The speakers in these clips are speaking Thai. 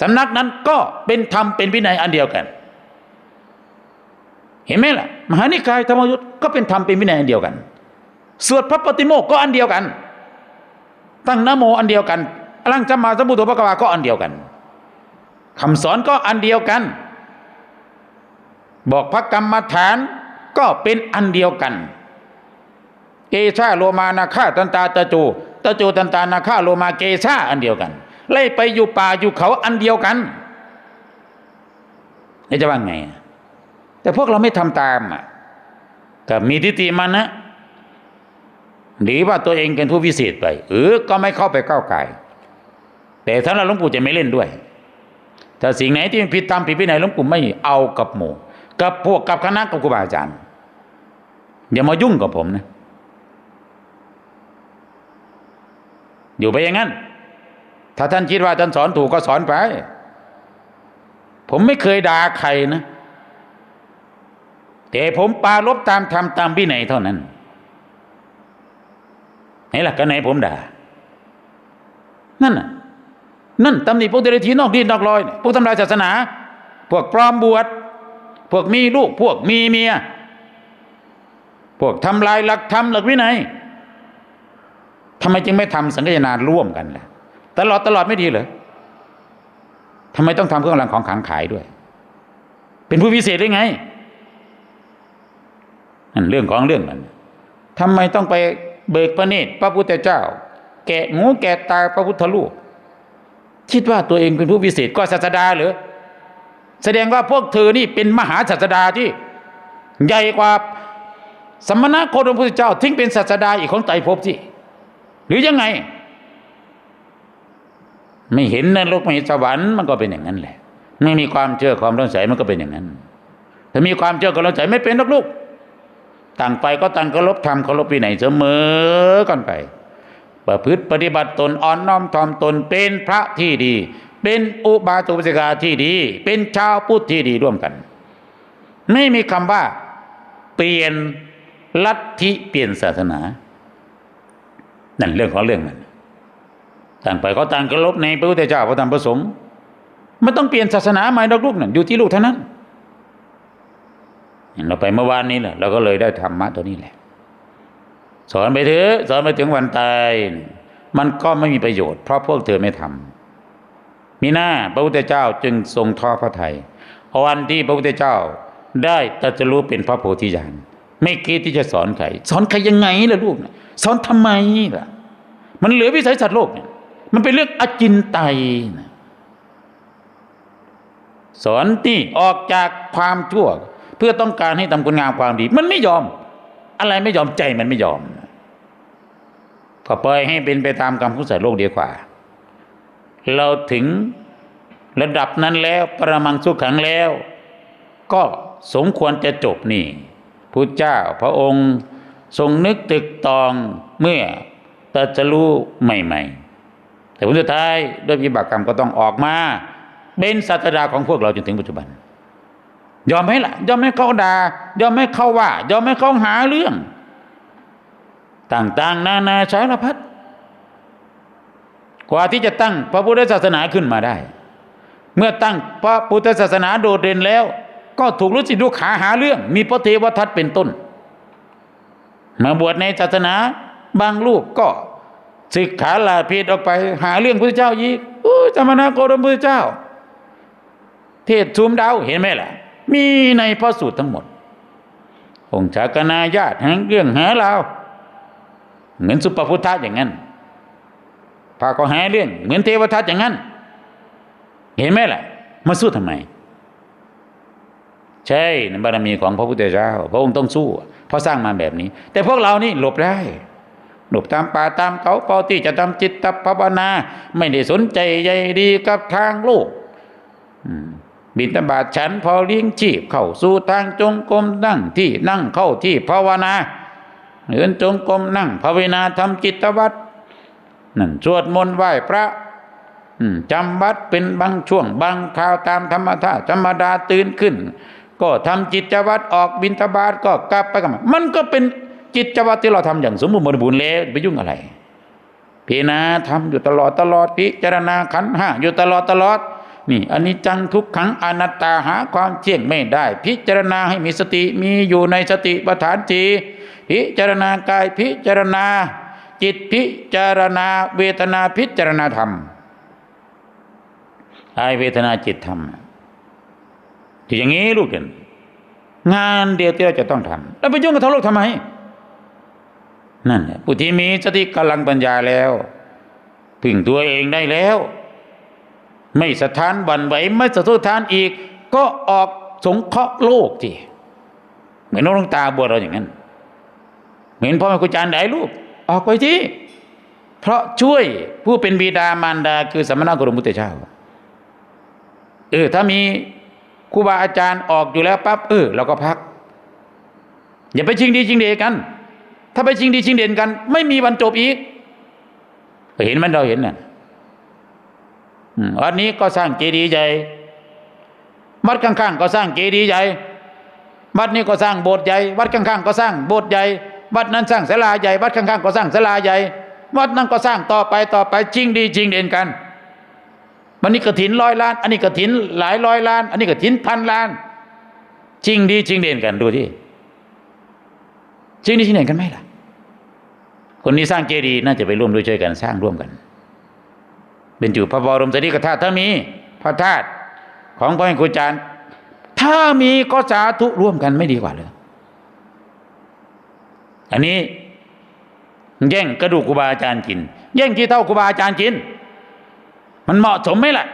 สำนักนั้นก็เป็นธรรมเป็นวินัยอันเดียวกัน เห็นไหมล่ะ มหานิกายธรรมยุทธ์ก็เป็นธรรมเป็นวินัยอันเดียวกัน สวดพระปฏิโมกก็อันเดียวกัน ตั้งนโมอันเดียวกันอลังจำมาสมบุตรพระกวาก็อันเดียวกันคำสอนก็อันเดียวกัน บอกพระกรรมฐานก็เป็นอันเดียวกัน เกชาโลมานาคาตันตาตะจูตะจูตันตานาคาโลมาเกชาอันเดียวกัน ไล่ไปอยู่ป่าอยู่เขาอันเดียวกันนี่จะว่าไง แต่พวกเราไม่ทำตามอะก็มีทิฏฐิมันนะหรือว่าตัวเองเป็นผู้วิเศษไปเออก็ไม่เข้าไปก้าวไก่แต่ถ้าเราหลวงปู่จะไม่เล่นด้วย ถ้าสิ่งไหนที่ผิดตามผิดวินัยหลวงปู่ไม่เอากับหมู่ กับพวกกับคณะกับครูบาอาจารย์ อย่ามายุ่งกับผมนะ อยู่ไปอย่างนั้น ถ้าท่านคิดว่าท่านสอนถูกก็สอนไป ผมไม่เคยด่าใครนะ แต่ผมปารบตามธรรมตามวินัยเท่านั้นไหนล่ะก็ไหนผมด่า นั่นน่ะ นั่นตำหนิพวกเดรัจฉีนอกดีนอกรอยเนี่ยพวกทำลายศาสนา พวกปลอมบวชพวกมีลูก พวกมีเมีย พวกทำลายหลักธรรมหลักวินัยทำไมจึงไม่ทำสังฆนาร่วมกันล่ะ ตลอดตลอดไม่ดีเหรอทำไมต้องทำเครื่องรางของขลังขายด้วย เป็นผู้พิเศษได้ไงนั่นเรื่องของเรื่องมันทำไมต้องไปเบิกพระเนตรพระพุทธเจ้า แกะงูแกะตาพระพุทธรูปคิดว่าตัวเองเป็นผู้พิเศษก็ศาสดาเหรือแสดงว่าพวกเธอนี่เป็นมหาศาสดาที่ ใหญ่กว่าสมณะโคดมพุทธเจ้าทิ้งเป็นศาสดาอีกของไตรภพที่ หรือยังไง ไม่เห็นนรกไม่เห็นสวรรค์มันก็เป็นอย่างนั้นแหละ ไม่มีความเชื่อความร่งใสมันก็เป็นอย่างนั้น ถ้ามีความเชื่อความร่งใสไม่เป็นนักลูกต่างไปก็ต่างเคารพธรรมเคารพวินัยเสมอกันไป ประพฤติปฏิบัติตนอ่อนน้อมถ่อมตนเป็นพระที่ดี เป็นอุบาสกอุบาสิกาที่ดี เป็นชาวพุทธที่ดีร่วมกัน ไม่มีคำว่า เปลี่ยนลัทธิเปลี่ยนศาสนา นั่นเรื่องของเรื่องมัน ต่างไปก็ต่างเคารพในพระพุทธเจ้าพระธรรมพระสงฆ์ไม่ต้องเปลี่ยนศาสนาใหม่ดอกลูกนั่นอยู่ที่ลูกเท่านั้นเราไปเมื่อวานนี้แหละเราก็เลยได้ธรรมะตัวนี้แหละ สอนไปเถอะสอนไปถึงวันตายมันก็ไม่มีประโยชน์ เพราะพวกเธอไม่ทำมีหน้าพระพุทธเจ้าจึงทรงท้อพระทยัยวันที่พระพุทธเจ้าได้ตรัสรู้เป็นพระโพธิญาณไม่คิดที่จะสอนใคร สอนใครยังไงล่ะลูก สอนทำไมล่ะ มันเหลือวิสัยสัตว์โลกเนี่ย มันเป็นเรื่องอจินไตยนะสอนที่ออกจากความชั่ว เพื่อต้องการให้ทำคุณงามความดี มันไม่ยอม อะไรไม่ยอมใจมันไม่ยอมก็ปล่อยให้เป็นไปตามกรรมของสัตว์โลกดีกว่า เราถึงระดับนั้นแล้วประมังสุขขังแล้ว ก็สมควรจะจบนี่พุทธเจ้าพระองค์ทรงนึกตึกตองเมื่อตรัสรู้ใหม่ ๆ แต่ผลสุดท้ายด้วยวิบากกรรมก็ต้องออกมา เป็นศาสดาของพวกเราจนถึงปัจจุบัน ยอมให้ละยอมให้เขาด่ายอมให้เขาว่า ยอมให้เขาหาเรื่อง ต่างๆ นานาสารพัดกว่าที่จะตั้งพระพุทธศาสนาขึ้นมาได้ เมื่อตั้งพระพุทธศาสนาโดดเด่นแล้ว ก็ถูกรู้สิลูกขาหาเรื่อง มีพระเทวทัตเป็นต้น มาบวชในศาสนาบางลูกก็ ศึกขาลาเพศออกไป หาเรื่องพระเจ้ายีกโอ้จามนาโกรมพระเจ้า เทศชุมดาวเห็นไหมล่ะ มีในพระสูตรทั้งหมด องค์ชากนาญาติแห่งเรื่องหาเราเหมือนสุปพุทธะอย่างนั้นพาก็หาเรื่อง เหมือนเทวทัตอย่างนั้น เห็นไหมล่ะ มาสู้ทำไม ใช่ในบารมีของพระพุทธเจ้า พระองค์ต้องสู้ เพราะสร้างมาแบบนี้ แต่พวกเรานี่หลบได้ หลบตามป่าตามเขาเปาที่จะทำจิตภาวนา ไม่ได้สนใจใยดีกับทางโลกบินตบาทฉันพอเลี้ยงชีพเข้าสู่ทางจงกรมนั่งที่นั่งเข้าที่ภาวนาเดินจงกรมนั่งภาวนาทำจิตวัตรนั่นสวดมนต์ไหว้พระจำวัดเป็นบางช่วงบางคราวตามธรรมธาตุธรรมดาตื่นขึ้น ก็ทำจิตวัตรออกบินทบาทก็กลับไปกันมันก็เป็น จิตวัตรที่เราทำอย่างสมบูรณ์บริบูรณ์แล้วไปยุ่งอะไรพิจารณาทำอยู่ตลอดตลอดพิจารณาขันธ์ห้าอยู่ตลอดตลอด นี่อันนี้จังทุกขังอนัตตาหาความเที่ยงไม่ได้ พิจารณาให้มีสติมีอยู่ในสติปัฏฐานจีพิจารณากายพิจารณา จิตพิจารณา เวทนาพิจารณาธรรมกายเวทนาจิตธรรมที่อย่างนี้ลูกเด่นงานเดียวที่เราจะต้องทำแล้วไปยุ่งกับทั้งโลกทำไม นั่นแหละผู้ที่มีสติกำลังปัญญาแล้วพึ่งตัวเองได้แล้ว ไม่สะท้านบันไหวไม่สะทกทานอีก ก็ออกสงเคราะห์โลกที่เหมือนน้องลวงตาบวชเราอย่างนั้น เหมือนพ่อแม่ครูอาจารย์ไหนลูก ออกไปที่ เพราะช่วยผู้เป็นบิดามารดา คือสมณะโคดมพุทธเจ้าเออถ้ามีครูบาอาจารย์ออกอยู่แล้วปั๊บเออเราก็พัก อย่าไปชิงดีชิงเดกัน ถ้าไปชิงดีชิงเด่นกัน ไม่มีวันจบอีก เห็นมันเราเห็นน่ะวัดนี้ก็สร้างเจดีย์ใหญ่วัดข้างๆก็สร้างเจดีย์ใหญ่วัดนี้ก็สร้างโบสถ์ใหญ่วัดข้างๆก็สร้างโบสถ์ใหญ่วัดนั้นสร้างศาลาใหญ่วัดข้างๆก็สร้างศาลาใหญ่วัดนั้นก็สร้างต่อไปต่อไปจริงดีจริงเด่นกันวันนี้กระถินร้อยล้าน อันนี้กระถินหลายร้อยล้าน อันนี้กระถินพันล้าน จริงดีจริงเด่นกันดูที่จริงดีจริงเด่นกันไหมล่ะ คนนี้สร้างเจดีย์น่าจะไปร่วมด้วยช่วยกันสร้างร่วมกันเป็นจุพระบรมสารีริกธาตุถ้ามีพระธาตุของพระแม่ครูจารย์ถ้ามีก็สาธุร่วมกันไม่ดีกว่าเลยอันนี้แย่งกระดูกครูบาอาจารย์กิน แย่งที่เท่าครูบาอาจารย์กิน มันเหมาะสมไหมล่ะ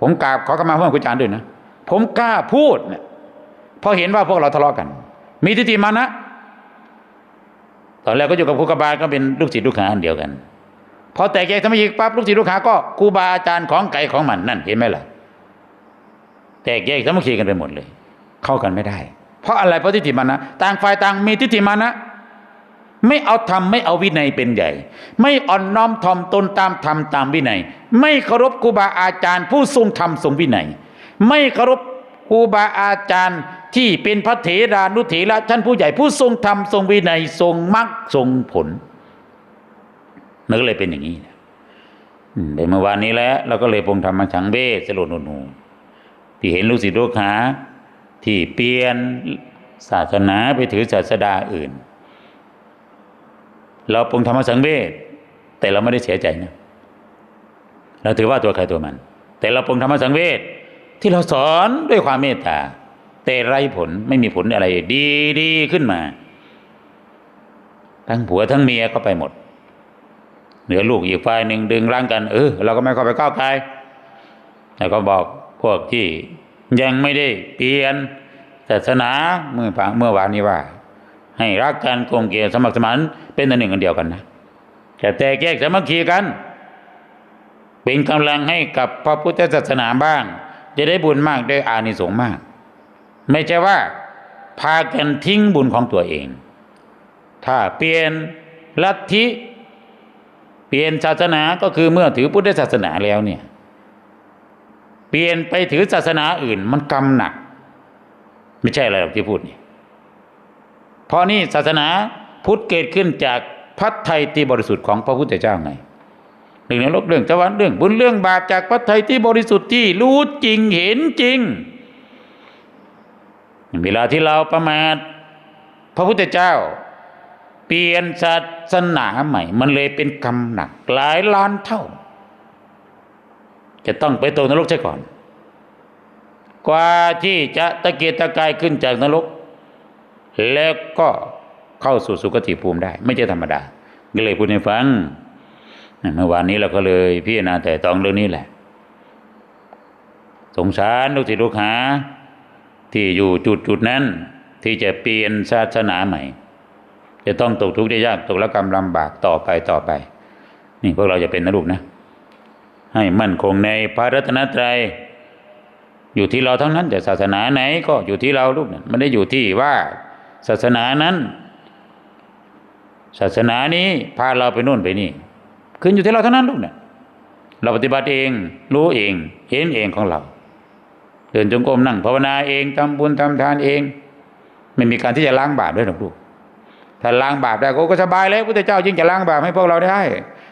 ผมกราบขอขมาพระแม่ครูจารย์ด้วยนะ ผมกล้าพูดเนี่ยเพราะเห็นว่าพวกเราทะเลาะกัน มีทิฏฐิมานะ ตอนแรกก็อยู่กับครูกบาลก็เป็นลูกศิษย์ลูกหาอันเดียวกันพอแตกแยกสมัยอีกปั๊บลูกศิษย์ลูกหาก็ครูบาอาจารย์ของไก่ของมันนั่นเห็นไหมล่ะ แตกแยกสมัคคีกันไปหมดเลย เข้ากันไม่ได้ เพราะอะไรเพราะทิฏฐิมานะต่างฝ่ายต่างมีทิฏฐิมานะไม่เอาธรรมไม่เอาวินัยเป็นใหญ่ ไม่อ่อนน้อมถ่อมตนตามธรรมตามวินัย ไม่เคารพครูบาอาจารย์ ผู้ทรงธรรมทรงวินัย ไม่เคารพครูบาอาจารย์ ที่เป็นพระเถรานุเถระท่านผู้ใหญ่ผู้ทรงธรรมทรงวินัยทรงมรรคทรงผลมันก็เลยเป็นอย่างนี้นะอืมแต่เมื่อวานนี้แล้วเราก็เลยปรงธรรมชังเบสโลดหนูที่เห็นลูกศิษย์ลูกหาที่เปลี่ยนศาสนาไปถือศาสดาอื่น เราปรงธรรมสังเวชแต่เราไม่ได้เสียใจนะเราถือว่าตัวใครตัวมัน แต่เราปรงธรรมสังเวชที่เราสอนด้วยความเมตตา แต่ไร้ผลไม่มีผลอะไร ดีดีขึ้นมา ทั้งผัวทั้งเมียก็ไปหมด เหลือลูกอีกฝ่ายหนึ่งดึงร่างกัน เออเราก็ไม่เข้าไปก้าวไกลแล้วก็บอกพวกที่ยังไม่ได้เปลี่ยนศาสนาเมื่อเมื่อวานนี้ว่า ให้รักกันกลมเกลียวสมัครสมานเป็นอันหนึ่งอันเดียวกันนะแต่แตกแยกสามัคคีกัน เป็นกำลังให้กับพระพุทธศาสนาบ้าง จะได้บุญมากได้อานิสงส์มาก ไม่ใช่ว่า พากันทิ้งบุญของตัวเอง ถ้าเปลี่ยนลัทธิเปลี่ยนศาสนาก็คือเมื่อถือพุทธศาสนาแล้วเนี่ย เปลี่ยนไปถือศาสนาอื่นมันกรรมหนัก ไม่ใช่อะไรหรอกที่พูดนี่เพราะนี่ศาสนาพุทธเกิดขึ้นจากพระไทยที่บริสุทธิ์ของพระพุทธเจ้าไงเรื่องนรกเรื่องสวรรค์เรื่องบุญเรื่องบาปจากพระไทยที่บริสุทธิ์ที่รู้จริงเห็นจริง เวลาที่เราประมาทพระพุทธเจ้า เปลี่ยนศาสนาใหม่ มันเลยเป็นกรรมหนักหลายล้านเท่า จะต้องไปตกนรกใช่ก่อน กว่าที่จะตะเกียกตะกายขึ้นจากนรก แล้วก็เข้าสู่สุคติภูมิได้ ไม่ใช่ธรรมดาก็เลยพูดให้ฟังเมื่อวานนี้เราก็เลยพิจารณาแต่ตองเรื่องนี้แหละ สงสารลูกศิษย์ลูกหา ที่อยู่จุดจุดนั้นที่จะเปลี่ยนศาสนาใหม่ จะต้องตกทุกข์ได้ยากตกละกรรมลำบากต่อไปต่อไป นี่พวกเราจะเป็นนะลูกนะ ให้มั่นคงในพระรัตนตรัยอยู่ที่เราทั้งนั้นแต่ศาสนาไหนก็อยู่ที่เราลูกนะไม่ได้อยู่ที่ว่าศาสนานั้น ศาสนานี้พาเราไปโน่นไปนี่ขึ้นอยู่ที่เราเท่านั้นลูกเนี่ยเราปฏิบัติเองรู้เองเห็นเองของเรา เดินจงกรมนั่งภาวนาเองทำบุญทำทานเอง ไม่มีการที่จะล้างบาปด้วยหรอกลูกถ้าล้างบาปได้ก็สบายแล้วพระเจ้ายิ่งจะล้างบาปให้พวกเราได้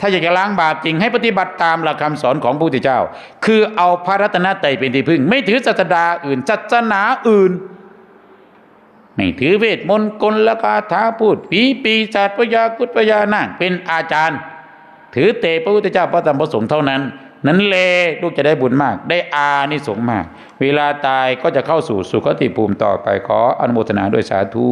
ถ้าอยากจะล้างบาปจริงให้ปฏิบัติตามหลักคำสอนของพระพุทธเจ้า คือเอาพระรัตนตรัยเป็นที่พึ่ง ไม่ถือศาสดาอื่นศาสนาอื่น ไม่ถือเวทมนต์กลละคาถาพูดผีปีศาจพยากุฏพยานาคเป็นอาจารย์ ถือเตพระพุทธเจ้าพระธรรมพระสงฆ์เท่านั้น นั้นเลลูกจะได้บุญมาก ได้อานิสงส์มาก เวลาตายก็จะเข้าสู่สุคติภูมิต่อไปขออนุโมทนาด้วยสาธุ